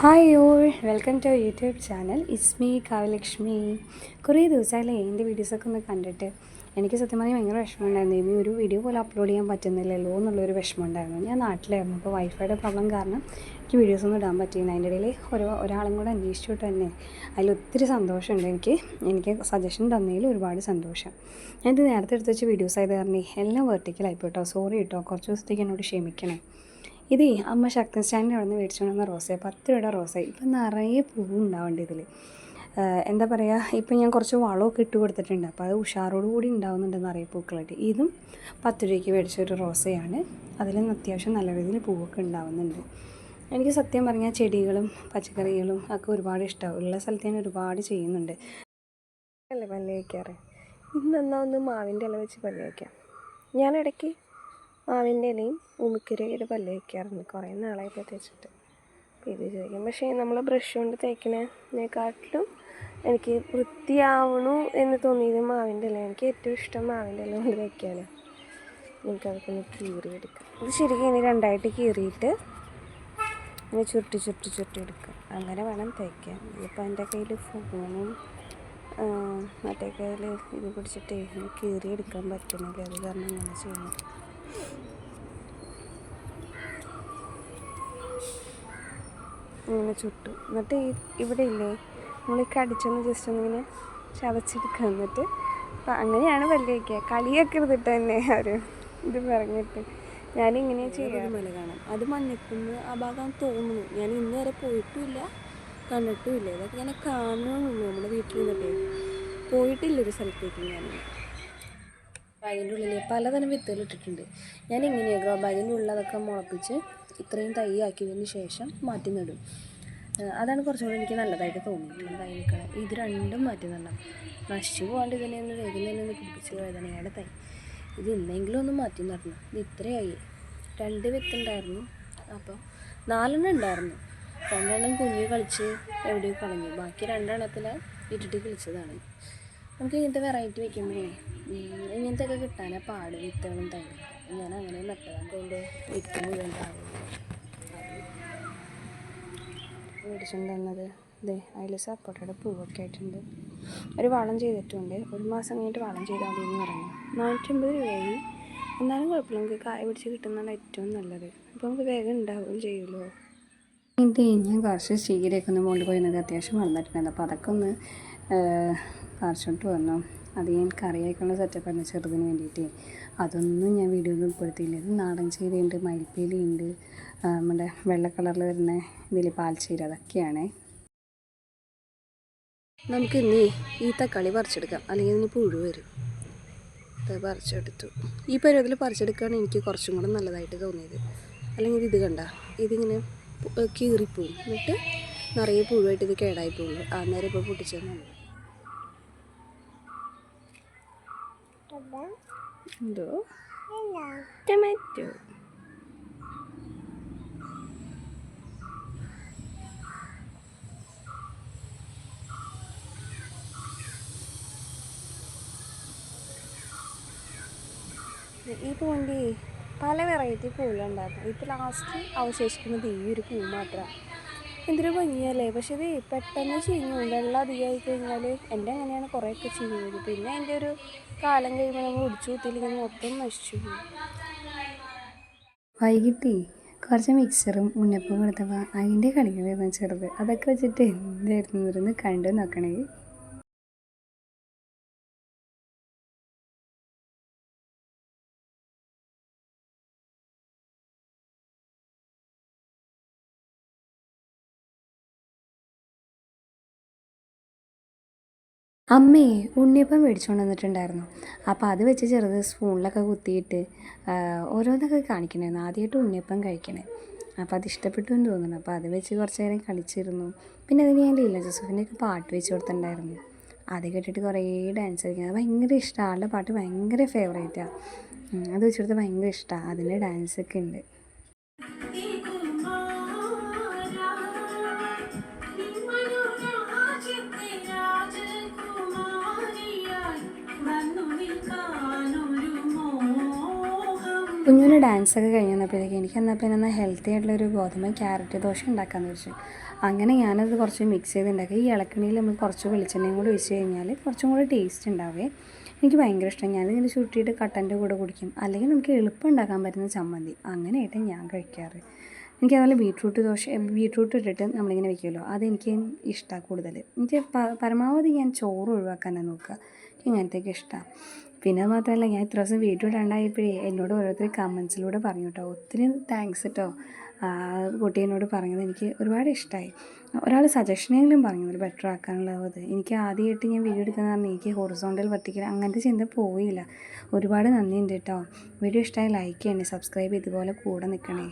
Hi all welcome to YouTube channel it's me Kavalakshmi കുറേ ദിവസമായില്ലേ എന്റെ വീഡിയോസൊക്കെ ഒന്ന് കണ്ടിട്ട്. എനിക്ക് സത്യം പറഞ്ഞാൽ ഭയങ്കര വിഷമമുണ്ടായിരുന്നു. ഇനി ഒരു വീഡിയോ പോലും അപ്ലോഡ് ചെയ്യാൻ പറ്റുന്നില്ലല്ലോ എന്നുള്ളൊരു വിഷമമുണ്ടായിരുന്നു. ഞാൻ നാട്ടിലായിരുന്നു. അപ്പോൾ വൈഫൈയുടെ പ്രോബ്ലം കാരണം എനിക്ക് വീഡിയോസ് ഒന്നും ഇടാൻ പറ്റിയില്ല. അതിന്റെ ഇടയിൽ ഓരോ ഒരാളും കൂടെ അന്വേഷിച്ചിട്ട് തന്നെ അതിൽ ഒത്തിരി സന്തോഷമുണ്ട് എനിക്ക്. എനിക്ക് സജഷൻ തന്നതിൽ ഒരുപാട് സന്തോഷം. ഞാനിത് നേരത്തെ എടുത്ത് വെച്ച് വീഡിയോസ് ആയത് കാരണം എല്ലാം വെർട്ടിക്കലായിപ്പോട്ടോ സോറി കേട്ടോ. കുറച്ച് ദിവസത്തേക്ക് എന്നോട് ക്ഷമിക്കണേ. ഇതേ അമ്മ ശക്തൻ സ്റ്റാൻഡിൽ അവിടെ നിന്ന് മേടിച്ചു കൊണ്ടുവന്ന റോസ പത്ത് രൂപയുടെ റോസ ഇപ്പം നിറയെ പൂവ് ഉണ്ടാവേണ്ട ഇതിൽ എന്താ പറയുക ഇപ്പം ഞാൻ കുറച്ച് വളമൊക്കെ ഇട്ട് കൊടുത്തിട്ടുണ്ട്. അപ്പോൾ അത് ഉഷാറോട് കൂടി ഉണ്ടാവുന്നുണ്ട് നിറയെ പൂക്കളായിട്ട്. ഇതും പത്ത് രൂപയ്ക്ക് മേടിച്ച ഒരു റോസയാണ്. അതിൽ നിന്ന് അത്യാവശ്യം നല്ല രീതിയിൽ പൂവൊക്കെ ഉണ്ടാവുന്നുണ്ട്. എനിക്ക് സത്യം പറഞ്ഞാൽ ചെടികളും പച്ചക്കറികളും ഒക്കെ ഒരുപാട് ഇഷ്ടമാവും ഉള്ള സ്ഥലത്ത് ഞാൻ ഒരുപാട് ചെയ്യുന്നുണ്ട്. അല്ലേ പല്ല് വയ്ക്കാറ് ഇന്ന് എന്നാൽ ഒന്ന് മാവിന്റെ ഇല വെച്ച് പല്ല് വയ്ക്കാം ഞാൻ ഇടയ്ക്ക് മാവിന്റെ ഇലയും ഉമിക്കുരയുടെ പല്ല് വയ്ക്കാറുണ്ട്. കുറേ നാളായിട്ട് തേച്ചിട്ട് ഇത് ചോദിക്കും. പക്ഷേ നമ്മൾ ബ്രഷ് കൊണ്ട് തേക്കണേക്കാട്ടിലും എനിക്ക് വൃത്തിയാവണു എന്ന് തോന്നിയത് മാവിന്റെ ഇല എനിക്ക് ഏറ്റവും ഇഷ്ടം മാവിന്റെ ഇല കൊണ്ട് തേക്കാനാണ് എനിക്കതൊക്കെ ഒന്ന് കീറി എടുക്കാം. ഇത് ശരിക്കും ഇനി രണ്ടായിട്ട് കീറിയിട്ട് ഇനി ചുരുട്ടി ചുരുട്ടി ചുരുട്ടി എടുക്കുക അങ്ങനെ വേണം തേക്കാൻ. ഇപ്പോൾ എന്റെ കയ്യിൽ ഫോണും മറ്റേ കയ്യിൽ ഇത് പിടിച്ചിട്ട് കീറിയെടുക്കാൻ പറ്റുന്നില്ല അത് കാരണം ഇങ്ങനെ ചെയ്യുന്നു ഇങ്ങനെ ചുട്ടു. എന്നിട്ട് ഈ ഇവിടെ ഇല്ലേ നമ്മൾ ഈ കടിച്ചൊന്ന് ജസ്റ്റ് ഒന്നിങ്ങനെ ചതച്ചെടുക്കുക എന്നിട്ട് അപ്പം അങ്ങനെയാണ് പല്ല് വയ്ക്കുക കളിയാക്കരുത് കേട്ടോ തന്നെ അവർ ഇത് പറഞ്ഞിട്ട്. ഞാനിങ്ങനെ ചെയ്യാറ് മല കാണാം. അത് മഞ്ഞക്കുന്ന് ആ ഭാഗം തോന്നുന്നു. ഞാൻ ഇന്ന് വരെ പോയിട്ടുമില്ല കണ്ടിട്ടുമില്ല. ഇതൊക്കെ ഞാൻ കാണണമെന്നുള്ളൂ നമ്മുടെ വീട്ടിൽ നിന്നിട്ടേ പോയിട്ടില്ല ഒരു സ്ഥലത്തേക്ക് ഞാൻ. ബാഗിന്റെ ഉള്ളിൽ പലതരം വിത്തുകൾ ഇട്ടിട്ടുണ്ട്. ഞാൻ എങ്ങനെയാണ് ഗ്രോ ബാഗിന്റെ ഉള്ളതൊക്കെ മുളപ്പിച്ച് ഇത്രയും തൈയാക്കിയതിന് ശേഷം മാറ്റി നടും. അതാണ് കുറച്ചുകൂടി എനിക്ക് നല്ലതായിട്ട് തോന്നിയിട്ടുള്ളത് തൈ നിൽക്കണം ഇത് രണ്ടും മാറ്റി നടണം നശിച്ചു പോകാണ്ട് ഇതിനെ ഒന്ന് വേഗം ഒന്ന് പിടിപ്പിച്ച് വേദനയുടെ തൈ. ഇത് ഇന്നെങ്കിലും ഒന്ന് മാറ്റി നടണം. ഇത് ഇത്രയായി. രണ്ട് വിത്തുണ്ടായിരുന്നു. അപ്പോൾ നാലെണ്ണം ഉണ്ടായിരുന്നു. രണ്ടെണ്ണം കുഞ്ഞു കളിച്ച് എവിടെയോ കളഞ്ഞു. ബാക്കി രണ്ടെണ്ണത്തിൽ ഇട്ടിട്ട് കളിച്ചതാണ്. നമുക്ക് ഇങ്ങനത്തെ വെറൈറ്റി വെക്കുമ്പോഴേ ഇങ്ങനത്തെ ഒക്കെ കിട്ടാനാ പാട്. വിത്തുകളും തൈകളും. ഞാൻ അങ്ങനെ നട്ടതാണ്. അതിന്റെ വിത്ത് മുഴുവൻ മേടിച്ചുകൊണ്ട് തന്നത് ഇതേ അതിൽ സപ്പോട്ടയുടെ പൂവൊക്കെ ആയിട്ടുണ്ട്. ഒരു വളം ചെയ്തിട്ടുണ്ട്. ഒരു മാസം കഴിഞ്ഞിട്ട് വളം ചെയ്താൽ മതി എന്ന് പറഞ്ഞു. നാനൂറ്റമ്പത് രൂപയായി. എന്നാലും കുഴപ്പമില്ല. നമുക്ക് കായ പിടിച്ച് കിട്ടുന്നതാണ് ഏറ്റവും നല്ലത്. അപ്പോൾ നമുക്ക് വേഗം ഉണ്ടാവുകയും ചെയ്യുമല്ലോ. ഇത് ഞാൻ കുറച്ച് ചീരയൊക്കെ ഒന്ന് നിന്നൊക്കെ അത്യാവശ്യം വളർന്നിട്ടുണ്ട് അപ്പോൾ അതൊക്കെ ഒന്ന് പറിച്ചോട്ട് വന്നു. അത് ഞാൻ കറിയാക്കുള്ള സെറ്റപ്പാണ് ചെറുതിന് വേണ്ടിയിട്ട്. അതൊന്നും ഞാൻ വീഡിയോയിൽ ഉൾപ്പെടുത്തിയില്ല. ഇത് നാടൻ ചീരയുണ്ട് മയിൽപ്പീലിയുണ്ട് ആ, നമ്മുടെ വെള്ള കളറിൽ വരുന്ന ഇതിൽ പാൽച്ചീര അതൊക്കെയാണ്. നമുക്ക് ഇനി ഈ തക്കാളി പറിച്ചെടുക്കാം. അല്ലെങ്കിൽ ഇതിന് പുഴു വരും. പറിച്ചെടുത്തു. ഈ പരുവത്തിൽ പറിച്ചെടുക്കുകയാണ് എനിക്ക് കുറച്ചും കൂടെ നല്ലതായിട്ട് തോന്നിയത്. അല്ലെങ്കിൽ ഇത് കണ്ട ഇതിങ്ങനെ കീറിപ്പോവും. എന്നിട്ട് നിറയെ പുഴുവായിട്ട് ഇത് കേടായി പോകും അന്നേരം ഇപ്പോൾ പൊട്ടിച്ചെന്നാണ് എന്തോ ടൊമാറ്റോ ഈ പൂവിന്റെ പല വെറൈറ്റി പൂവുകളുണ്ടായിരുന്നു. ഇപ്പോൾ ലാസ്റ്റ് അവശേഷിക്കുന്നത് ഈ ഒരു പൂ മാത്രമാണ് എന്തൊരു ഭംഗിയല്ലേ? പക്ഷെ ഇത് പെട്ടെന്ന് ചീഞ്ഞു. വെള്ളം അധികമായി കഴിഞ്ഞാൽ എന്റെ അങ്ങനെയാണ് കുറേയൊക്കെ ചീഞ്ഞത്. പിന്നെ അതിന്റെ ഒരു കാലം കഴിയുമ്പോൾ നമ്മൾ ഒടിച്ചു കുത്തിയില്ലെങ്കിൽ മൊത്തം നശിച്ചു പോകും വൈകിട്ടേ കുറച്ച് മിക്സറും മുന്നപ്പും കൊടുത്തപ്പോൾ അതിന്റെ കളികളായിരുന്നു ചെറുത്. അതൊക്കെ വെച്ചിട്ട് എന്തായിരുന്നു കണ്ടു നോക്കണേ. അമ്മേ ഉണ്ണിയപ്പം മേടിച്ചുകൊണ്ട് വന്നിട്ടുണ്ടായിരുന്നു. അപ്പോൾ അത് വെച്ച് ചെറുത് സ്പൂണിലൊക്കെ കുത്തിയിട്ട് ഓരോന്നൊക്കെ കാണിക്കണമായിരുന്നു ആദ്യമായിട്ട് ഉണ്ണിയപ്പം കഴിക്കണേ. അപ്പോൾ അത് ഇഷ്ടപ്പെട്ടു എന്ന് തോന്നുന്നു. അപ്പോൾ അത് വെച്ച് കുറച്ച് നേരം കളിച്ചിരുന്നു. പിന്നെ അതിന് ഞാൻ ലീല ജോസഫിന്റെയൊക്കെ പാട്ട് വെച്ച് കൊടുത്തിട്ടുണ്ടായിരുന്നു. അത് കേട്ടിട്ട് കുറേ ഡാൻസ് കളിക്കുന്നത് ഭയങ്കര ഇഷ്ടമാണ് ആളുടെ പാട്ട് ഭയങ്കര ഫേവറേറ്റാണ് അത് വെച്ച് കൊടുത്ത് ഭയങ്കര ഇഷ്ടമാണ് അതിന്റെ ഡാൻസൊക്കെ ഉണ്ട്. കുഞ്ഞിന് ഡാൻസൊക്കെ കഴിഞ്ഞ് കഴിഞ്ഞപ്പോഴത്തേക്ക് എനിക്ക് എന്നാൽ പിന്നെ എന്നാൽ ഹെൽത്തി ആയിട്ടുള്ളൊരു ഗോതമ്പ് ക്യാരറ്റ് ദോശ ഉണ്ടാക്കാമെന്ന് വെച്ചു അങ്ങനെ ഞാനത് കുറച്ച് മിക്സ് ചെയ്ത് ഉണ്ടാക്കി ഈ ഇളക്കണിയിൽ നമ്മൾ കുറച്ച് വെളിച്ചെണ്ണയും കൂടി ഒഴിച്ച് കഴിഞ്ഞാൽ കുറച്ചും കൂടി ടേസ്റ്റ് ഉണ്ടാവേ. എനിക്ക് ഭയങ്കര ഇഷ്ടം. ഞാനിങ്ങനെ ചുട്ടിയിട്ട് കട്ടന്റെ കൂടെ കുടിക്കും. അല്ലെങ്കിൽ നമുക്ക് എളുപ്പം ഉണ്ടാക്കാൻ പറ്റുന്ന ചമ്മന്തി. അങ്ങനെയായിട്ട് ഞാൻ കഴിക്കാറ്. എനിക്ക് അതുപോലെ ബീട്രൂട്ട് ദോശ ബീട്രൂട്ട് ഇട്ടിട്ട് നമ്മളിങ്ങനെ വെക്കുമല്ലോ അതെനിക്ക് ഇഷ്ടമാണ് കൂടുതൽ എനിക്ക് പരമാവധി ഞാൻ ചോറ് ഒഴിവാക്കാനാണ് നോക്കുക. എനിക്ക് ഇങ്ങനത്തെയൊക്കെ ഇഷ്ടമാണ് പിന്നെ മാത്രമല്ല ഞാൻ ഇത്ര ദിവസം വീഡിയോ ഇടാണ്ടായപ്പോഴേ എന്നോട് ഓരോരുത്തർ കമൻസിലൂടെ പറഞ്ഞു കേട്ടോ ഒത്തിരി താങ്ക്സ് കേട്ടോ കുട്ടി എന്നോട് പറഞ്ഞത് എനിക്ക് ഒരുപാട് ഇഷ്ടമായി ഒരാൾ സജഷനെങ്കിലും പറഞ്ഞു ഒരു ബെറ്റർ ആക്കാനുള്ളത്. എനിക്ക് ആദ്യമായിട്ട് ഞാൻ വീഡിയോ എടുക്കുന്ന പറഞ്ഞാൽ എനിക്ക് ഹൊറിസോണ്ടൽ വെർട്ടിക്കൽ അങ്ങനത്തെ ചിന്ത പോയില്ല. ഒരുപാട് നന്ദിയുണ്ട് കേട്ടോ വീഡിയോ ഇഷ്ടമായി ലൈക്ക് ചെയ്യണേ സബ്സ്ക്രൈബ് ഇതുപോലെ കൂടെ നിൽക്കണേ